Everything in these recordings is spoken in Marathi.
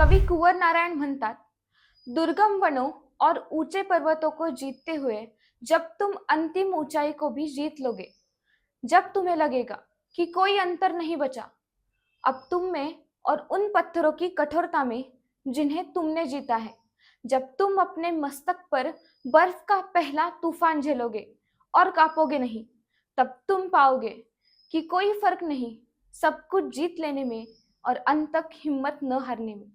कवि कुंवर नारायण म्हणतात, दुर्गम वनों और ऊँचे पर्वतों को जीतते हुए जब तुम अंतिम ऊंचाई को भी जीत लोगे, जब तुम्हें लगेगा कि कोई अंतर नहीं बचा, अब तुम में और उन पत्थरों की कठोरता में जिन्हें तुमने जीता है, जब तुम अपने मस्तक पर बर्फ़ का पहला तूफ़ान झेलोगे और कापोगे नहीं, तब तुम पाओगे कि कोई फ़र्क नहीं सब कुछ जीत लेने में और अंत तक हिम्मत न हारने में।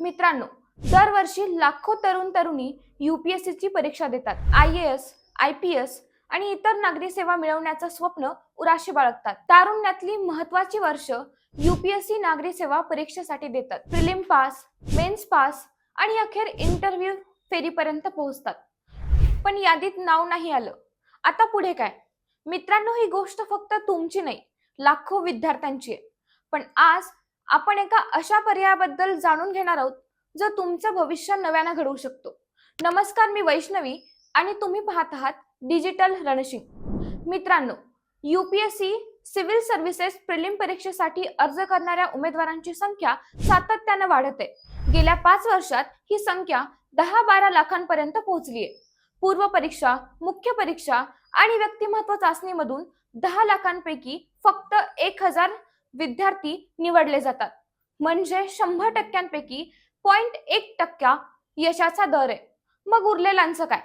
मित्रांनो दरवर्षी लाखो तरुण तरुणी UPSC ची परीक्षा देतात. I S I P S आणि इतर नागरी सेवा मिळवण्याचं स्वप्न उराशी बाळगतात. तारुण्यातली महत्वाची वर्ष युपीएससी नागरी सेवा परीक्षेसाठी देतात. प्रिलिम पास मेन्स पास आणि अखेर इंटरव्ह्यू फेरीपर्यंत पोहोचतात. पण यादीत नाव नाही आलं. आता पुढे काय? मित्रांनो ही गोष्ट फक्त तुमची नाही लाखो विद्यार्थ्यांची आहे. पण आज आपण एका अशा पर्यायाबद्दल जाणून घेणार आहोत जो तुमचं भविष्य नव्यानं घडवू शकतो. नमस्कार मी वैष्णवी आणि तुम्ही पाहत आहात डिजिटल रणशिंग. मित्रांनो यूपीएससी सिव्हिल सर्व्हिसेस प्रिलिम परीक्षेसाठी अर्ज करणाऱ्या उमेदवारांची संख्या सातत्यानं वाढत आहे. गेल्या पाच वर्षात ही संख्या दहा बारा लाखांपर्यंत पोहोचली आहे पूर्व परीक्षा मुख्य परीक्षा आणि व्यक्तिमत्व चाचणीमधून दहा लाखांपैकी फक्त एक हजार विद्यार्थी निवडले जातात. म्हणजे शंभर टक्क्यांपैकी पॉइंट एक टक्का यशाचा दर आहे. मग उरलेल्यांचं काय?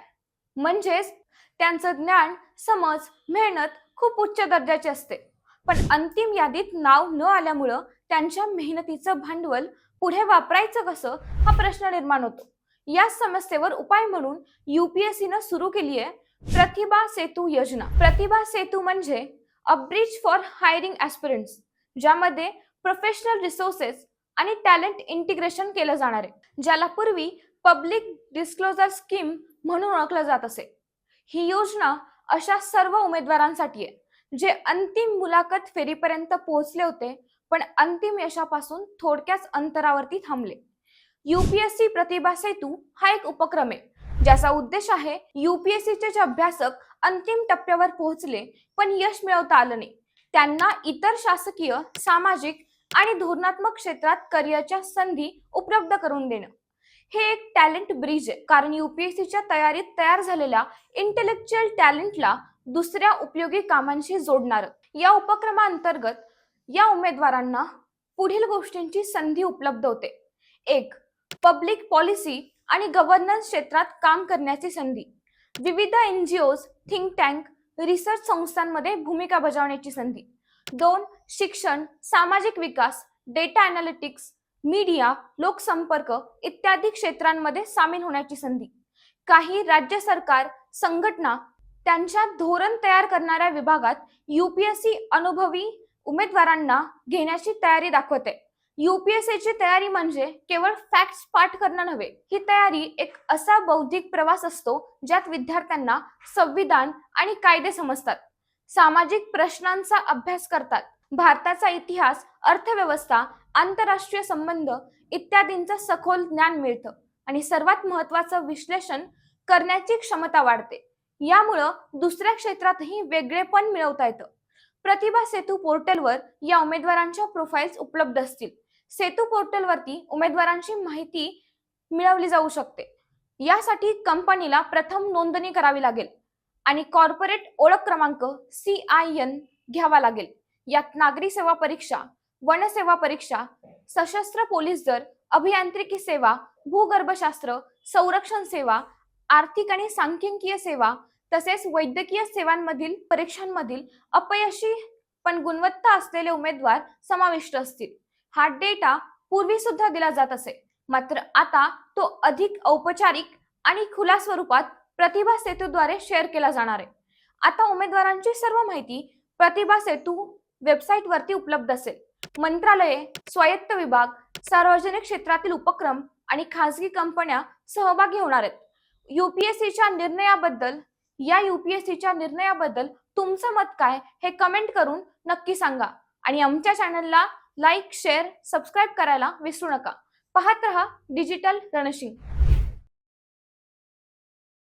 म्हणजेच त्यांचं ज्ञान समज मेहनत खूप उच्च दर्जाची असते. पण अंतिम यादीत नाव न आल्यामुळं त्यांच्या मेहनतीचं भांडवल पुढे वापरायचं कसं? हा प्रश्न निर्माण होतो. या समस्येवर उपाय म्हणून युपीएससीनं सुरू केली आहे प्रतिभा सेतू योजना. प्रतिभा सेतू म्हणजे a bridge for hiring aspirants ज्यामध्ये प्रोफेशनल रिसोर्सेस आणि टॅलेंट इंटिग्रेशन केलं जाणार आहे. ज्याला पूर्वी पब्लिक डिस्क्लोजर स्कीम म्हणून ओळखलं जात असे. ही योजना अशा सर्व उमेदवारांसाठी आहे जे अंतिम मुलाखत फेरीपर्यंत पोहोचले होते पण अंतिम यशापासून थोडक्याच अंतरावरती थांबले. युपीएससी प्रतिभा सेतू हा एक उपक्रम आहे ज्याचा उद्देश आहे युपीएससीचे जे अभ्यासक अंतिम टप्प्यावर पोहोचले पण यश मिळवता आलं नाही. त्यांना इतर शासकीय सामाजिक आणि धोरणात्मक क्षेत्रात करिअरच्या संधी उपलब्ध करून देणं. हे एक टॅलेंट ब्रिज आहे. कारण युपीएससीच्या तयारीत तयार झालेल्या इंटेलेक्च्युअल टॅलेंटला दुसऱ्या उपयोगी कामांशी जोडणार. या उपक्रमाअंतर्गत या उमेदवारांना पुढील गोष्टींची संधी उपलब्ध होते. एक पब्लिक पॉलिसी आणि गव्हर्नन्स क्षेत्रात काम करण्याची संधी. विविध एनजीओज थिंक टँक रिसर्च संस्थांमध्ये भूमिका बजावण्याची संधी. दोन शिक्षण सामाजिक विकास डेटा अनालिटिक्स मीडिया लोकसंपर्क इत्यादी क्षेत्रांमध्ये सामील होण्याची संधी. काही राज्य सरकार संघटना त्यांच्या धोरण तयार करणाऱ्या विभागात यूपीएससी अनुभवी उमेदवारांना घेण्याची तयारी दाखवते. युपीएससीची तयारी म्हणजे केवळ फॅक्ट्स पाठ करणं नव्हे ही तयारी एक असा बौद्धिक प्रवास असतो ज्यात विद्यार्थ्यांना संविधान आणि कायदे समजतात. सामाजिक प्रश्नांचा अभ्यास करतात. भारताचा इतिहास अर्थव्यवस्था आंतरराष्ट्रीय संबंध इत्यादींचं सखोल ज्ञान मिळतं आणि सर्वात महत्वाचं विश्लेषण करण्याची क्षमता वाढते. यामुळं दुसऱ्या क्षेत्रातही वेगळेपण मिळवता येतं. प्रतिभा सेतू पोर्टलवर या उमेदवारांच्या प्रोफाईल्स उपलब्ध असतील. सेतू पोर्टलवरती उमेदवारांची माहिती मिळवली जाऊ शकते. यासाठी कंपनीला प्रथम नोंदणी करावी लागेल आणि कॉर्पोरेट ओळख क्रमांक सी आय एन घ्यावा लागेल. यात नागरी सेवा परीक्षा वनसेवा परीक्षा सशस्त्र पोलीस दल अभियांत्रिकी सेवा भूगर्भशास्त्र संरक्षण सेवा आर्थिक आणि सांख्यिकीय सेवा तसेच वैद्यकीय सेवांमधील परीक्षांमधील अपयशी पण गुणवत्ता असलेले उमेदवार समाविष्ट असतील. हा डेटा पूर्वी सुद्धा दिला जात असे. मात्र आता तो अधिक औपचारिक आणि खुला स्वरूपात प्रतिभा सेतूद्वारे शेअर केला जाणार आहे. आता उमेदवारांची सर्व माहिती प्रतिभा सेतू वेबसाईट वरती उपलब्ध असेल. मंत्रालये स्वायत्त विभाग सार्वजनिक क्षेत्रातील उपक्रम आणि खासगी कंपन्या सहभागी होणार आहेत. युपीएससीच्या निर्णयाबद्दल या युपीएससीच्या निर्णयाबद्दल तुमचं मत काय हे कमेंट करून नक्की सांगा. आणि आमच्या चॅनलला लाईक शेअर सबस्क्राईब करायला विसरू नका. पाहत रहा डिजिटल रणशिंग.